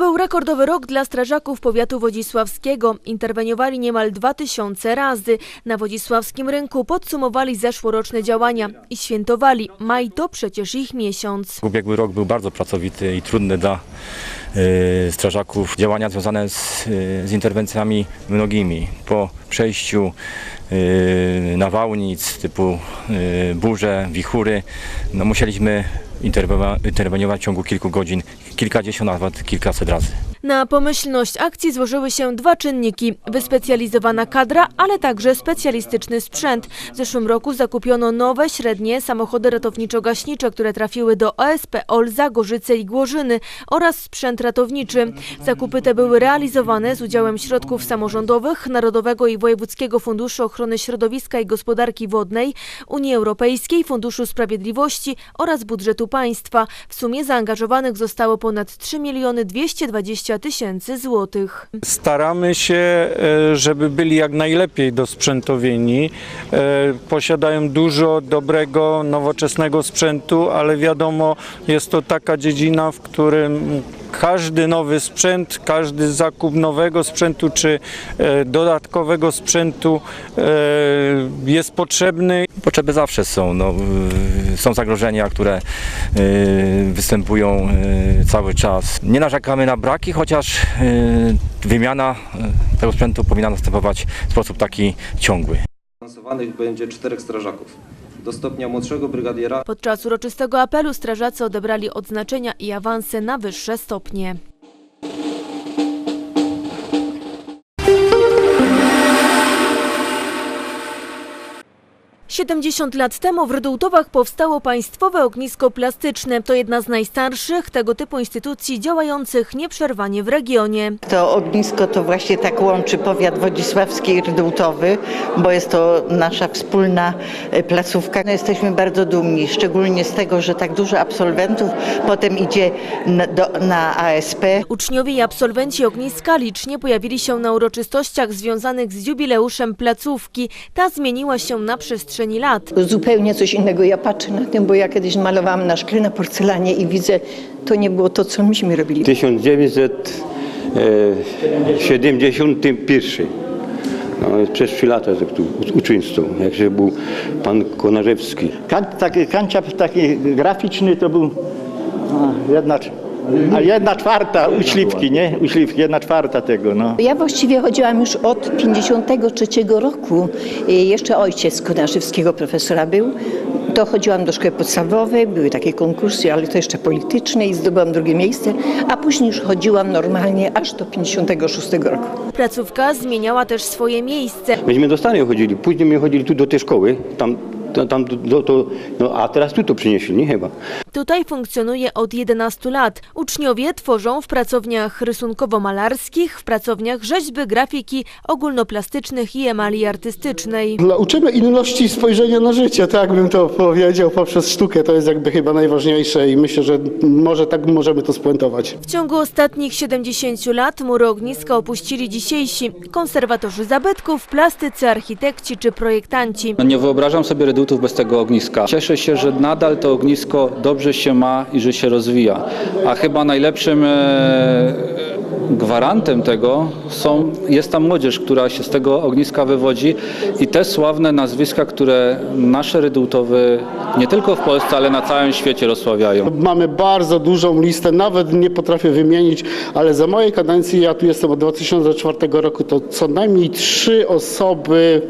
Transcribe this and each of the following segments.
Był rekordowy rok dla strażaków powiatu wodzisławskiego. Interweniowali niemal 2000 razy. Na wodzisławskim rynku podsumowali zeszłoroczne działania i świętowali. Maj to przecież ich miesiąc. Ubiegły rok był bardzo pracowity i trudny dla y, strażaków. Działania związane z, y, z interwencjami mnogimi. Po przejściu y, nawałnic typu burze, wichury, no musieliśmy interwe- interweniować w ciągu kilku godzin, kilkadziesiąt, nawet kilkaset razy. Na pomyślność akcji złożyły się dwa czynniki. Wyspecjalizowana kadra, ale także specjalistyczny sprzęt. W zeszłym roku zakupiono nowe, średnie samochody ratowniczo-gaśnicze, które trafiły do OSP Olza, Gorzyce i Głorzyny oraz sprzęt ratowniczy. Zakupy te były realizowane z udziałem środków samorządowych, Narodowego i Wojewódzkiego Funduszu Ochrony Środowiska i Gospodarki Wodnej, Unii Europejskiej, Funduszu Sprawiedliwości oraz budżetu państwa. W sumie zaangażowanych zostało ponad 3 miliony 220 tysięcy złotych. Staramy się, e, żeby byli jak najlepiej dosprzętowieni. E, Posiadają dużo dobrego, nowoczesnego sprzętu, ale wiadomo, jest to taka dziedzina, w którym każdy nowy sprzęt, każdy zakup nowego sprzętu czy e, dodatkowego sprzętu e, jest potrzebny. Potrzeby zawsze są. No, są zagrożenia, które y, występują cały czas. Nie narzekamy na braki, chociaż wymiana tego sprzętu powinna następować w sposób taki ciągły. Awansowanych będzie czterech strażaków. Do stopnia młodszego brygadiera Podczas uroczystego apelu strażacy odebrali odznaczenia i awanse na wyższe stopnie. Siedemdziesiąt lat temu w Rydułtowach powstało Państwowe Ognisko Plastyczne. To jedna z najstarszych tego typu instytucji działających nieprzerwanie w regionie. To ognisko to właśnie tak łączy powiat wodzisławski i rydułtowy, bo jest to nasza wspólna e, placówka. No, jesteśmy bardzo dumni, szczególnie z tego, że tak dużo absolwentów potem idzie na, do, na ASP. Uczniowie i absolwenci ogniska licznie pojawili się na uroczystościach związanych z jubileuszem placówki. Ta zmieniła się na przestrzeni lat. zupełnie coś innego. Ja patrzę na tym, bo ja kiedyś malowałam na szkle, na porcelanie i widzę, to nie było to, co myśmy robili. 1971. No, jest przez trzy lata jak tu uczyńcą, jak się był pan Konarzewski. Kan, taki kanciap taki graficzny to był a, jedna, a jedna czwarta uśliwki, nie? Uśliwki, jedna czwarta tego, no. Ja właściwie chodziłam już od 53 roku. Jeszcze ojciec Konarzewskiego profesora był. To chodziłam do szkoły podstawowej, były takie konkursy, ale to jeszcze polityczne i zdobyłam drugie miejsce, a później już chodziłam normalnie aż do 56 roku. Placówka zmieniała też swoje miejsce. Myśmy do Stanów chodzili, później my chodzili tu do tej szkoły, tam, tam, tam do, to, no, a teraz tu to przynieśli, nie chyba. Tutaj funkcjonuje od 11 lat. Uczniowie tworzą w pracowniach rysunkowo-malarskich, w pracowniach rzeźby, grafiki, ogólnoplastycznych i emalii artystycznej. Dla- Uczymy inności spojrzenia na życie, tak bym to powiedział, poprzez sztukę. To jest jakby chyba najważniejsze i myślę, że może tak możemy to spuentować. W ciągu ostatnich 70 lat mury ogniska opuścili dzisiejsi konserwatorzy zabytków, plastycy, architekci czy projektanci. No nie wyobrażam sobie redutów bez tego ogniska. Cieszę się, że nadal to ognisko dobrze się ma i że się rozwija. A chyba najlepszym e, gwarantem tego są, jest ta młodzież, która się z tego ogniska wywodzi i te sławne nazwiska, które nasze redutowy nie tylko w Polsce, ale na całym świecie rozsławiają. Mamy bardzo dużą listę, nawet nie potrafię wymienić, ale za mojej kadencji, ja tu jestem od 2004 roku, to co najmniej trzy osoby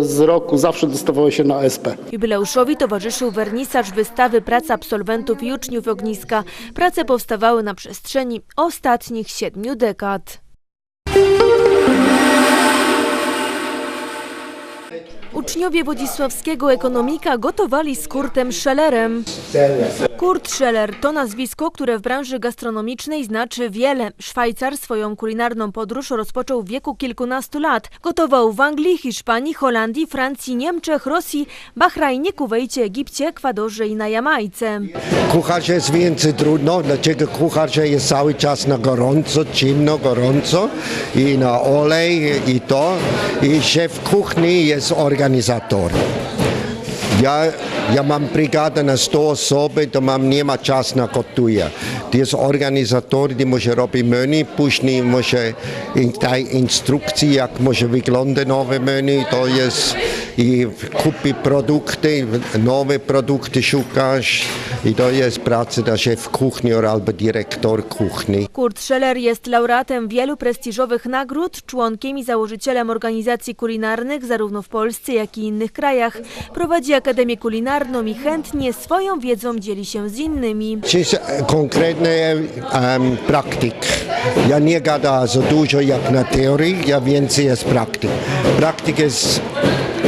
z roku zawsze dostawały się na SP. Jubileuszowi towarzyszył wernisaż wystawy prac absolwentów i uczniów ogniska. Prace powstawały na przestrzeni ostatnich siedmiu dekad. Uczniowie Wodzisławskiego Ekonomika gotowali z Kurtem Schellerem. Kurt Scheller to nazwisko, które w branży gastronomicznej znaczy wiele. Szwajcar swoją kulinarną podróż rozpoczął w wieku kilkunastu lat. Gotował w Anglii, Hiszpanii, Holandii, Francji, Niemczech, Rosji, Bahrajnie, Kuwejcie, Egipcie, Ekwadorze i na Jamajce. Kucharze jest więcej trudno, dlaczego kucharze jest cały czas na gorąco, zimno, gorąco i na olej i to. I szef kuchni jest organizatorji. Ja, ja mam brigade na 100 osobe, da mam njema časna kot tuja. Ti so organizatori, ti može robi meni, pušni može in taj instrukcij, jak može vyglądať nové menu, to je i kupi produkty, nowe produkty szukasz i to jest praca na szef kuchni albo dyrektor kuchni. Kurt Scheller jest laureatem wielu prestiżowych nagród, członkiem i założycielem organizacji kulinarnych zarówno w Polsce, jak i innych krajach. Prowadzi Akademię Kulinarną i chętnie swoją wiedzą dzieli się z innymi. To jest konkretny um, praktyk. Ja nie gada za dużo jak na teorii, ja więcej jest praktyk. Praktyk jest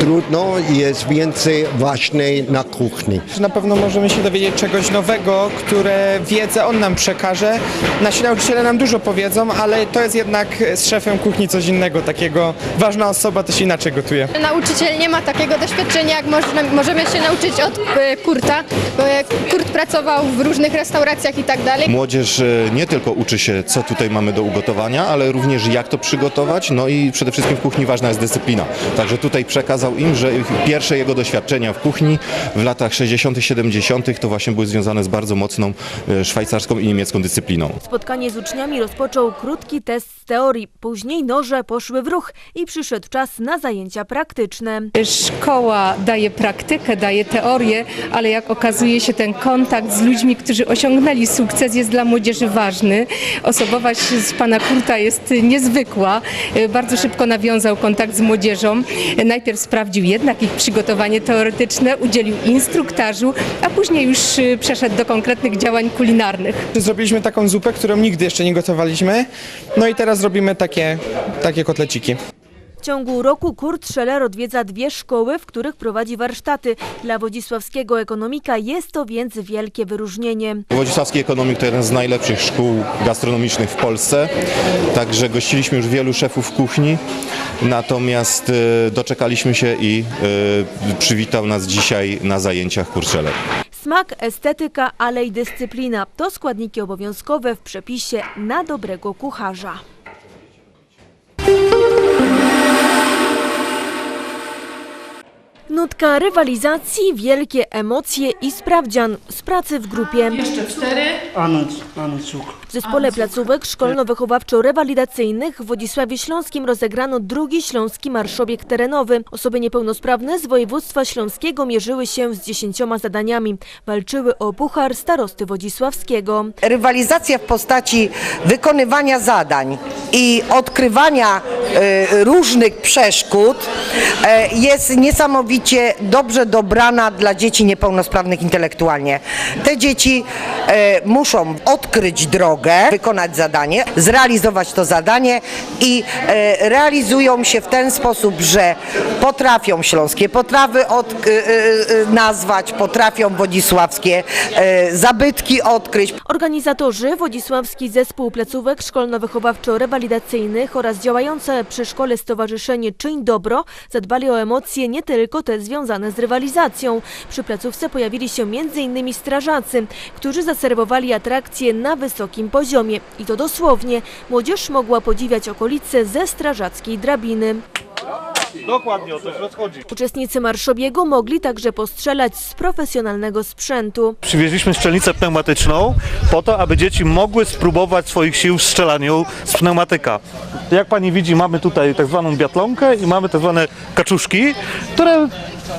trudno i jest więcej ważne na kuchni. Na pewno możemy się dowiedzieć czegoś nowego, które wiedzę on nam przekaże. Nasi nauczyciele nam dużo powiedzą, ale to jest jednak z szefem kuchni coś innego, takiego ważna osoba też inaczej gotuje. Nauczyciel nie ma takiego doświadczenia, jak można, możemy się nauczyć od e, Kurta, bo e, Kurt pracował w różnych restauracjach i tak dalej. Młodzież e, nie tylko uczy się, co tutaj mamy do ugotowania, ale również jak to przygotować, no i przede wszystkim w kuchni ważna jest dyscyplina. Także tutaj przekazał im, że pierwsze jego doświadczenia w kuchni w latach 60., 70. to właśnie były związane z bardzo mocną e, szwajcarską i niemiecką dyscypliną. Spotkanie z uczniami rozpoczął krótki test z teorii. Później noże poszły w ruch i przyszedł czas na zajęcia praktyczne. Szkoła daje praktykę, daje teorię, ale jak okazuje się ten kontakt z ludźmi, którzy osiągnęli sukces jest dla młodzieży ważny. Osobowość z pana Kurta jest niezwykła. Bardzo szybko nawiązał kontakt z młodzieżą. Najpierw sprawdził jednak ich przygotowanie teoretyczne, udzielił instruktażu, a później już y, przeszedł do konkretnych działań kulinarnych. Zrobiliśmy taką zupę, którą nigdy jeszcze nie gotowaliśmy. No i teraz robimy takie, takie kotleciki. W ciągu roku Kurt Scheller odwiedza dwie szkoły, w których prowadzi warsztaty. Dla wodzisławskiego ekonomika jest to więc wielkie wyróżnienie. Wodzisławski Ekonomik to jeden z najlepszych szkół gastronomicznych w Polsce, także gościliśmy już wielu szefów kuchni, natomiast e, doczekaliśmy się i e, przywitał nas dzisiaj na zajęciach Kurczeler. Smak, estetyka, ale i dyscyplina to składniki obowiązkowe w przepisie na dobrego kucharza. Nutka rywalizacji, wielkie emocje i sprawdzian z pracy w grupie. Jeszcze cztery. Anąc, anąc W zespole placówek szkolno-wychowawczo-rewalidacyjnych w Wodzisławie Śląskim rozegrano drugi śląski marszobieg terenowy. Osoby niepełnosprawne z województwa śląskiego mierzyły się z dziesięcioma zadaniami. Walczyły o puchar starosty wodzisławskiego. Rywalizacja w postaci wykonywania zadań i odkrywania e, różnych przeszkód e, jest niesamowicie dobrze dobrana dla dzieci niepełnosprawnych intelektualnie. Te dzieci e, muszą odkryć drogę, wykonać zadanie, zrealizować to zadanie i e, realizują się w ten sposób, że potrafią śląskie potrawy od, e, e, nazwać, potrafią wodzisławskie e, zabytki odkryć. Organizatorzy, Wodzisławski Zespół Placówek Szkolno-Wychowawczo-Rewalidacyjnych oraz działające przy szkole Stowarzyszenie Czyń Dobro zadbali o emocje nie tylko te związane z rywalizacją. Przy placówce pojawili się m.in. strażacy, którzy zaserwowali atrakcje na wysokim poziomie. I to dosłownie. Młodzież mogła podziwiać okolice ze strażackiej drabiny. Dokładnie o to się rozchodzi. Uczestnicy marszobiegu mogli także postrzelać z profesjonalnego sprzętu. Przywieźliśmy strzelnicę pneumatyczną po to, aby dzieci mogły spróbować swoich sił w strzelaniu z pneumatyka. Jak pani widzi, mamy tutaj tak zwaną biatlonkę i mamy tak zwane kaczuszki, które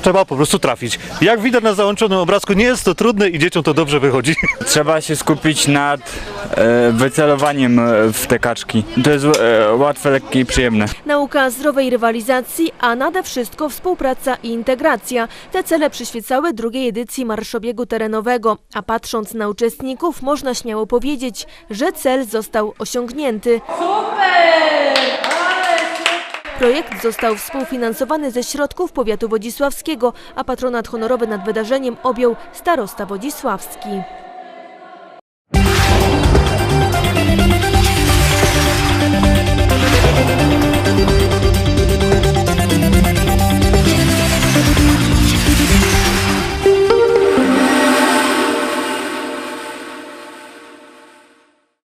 trzeba po prostu trafić. Jak widać na załączonym obrazku, nie jest to trudne i dzieciom to dobrze wychodzi. Trzeba się skupić nad e, wycelowaniem e, w te kaczki. To jest e, łatwe, lekkie i przyjemne. Nauka zdrowej rywalizacji, a nade wszystko współpraca i integracja. Te cele przyświecały drugiej edycji marszobiegu terenowego, a patrząc na uczestników można śmiało powiedzieć, że cel został osiągnięty. Projekt został współfinansowany ze środków powiatu wodzisławskiego, a patronat honorowy nad wydarzeniem objął starosta wodzisławski.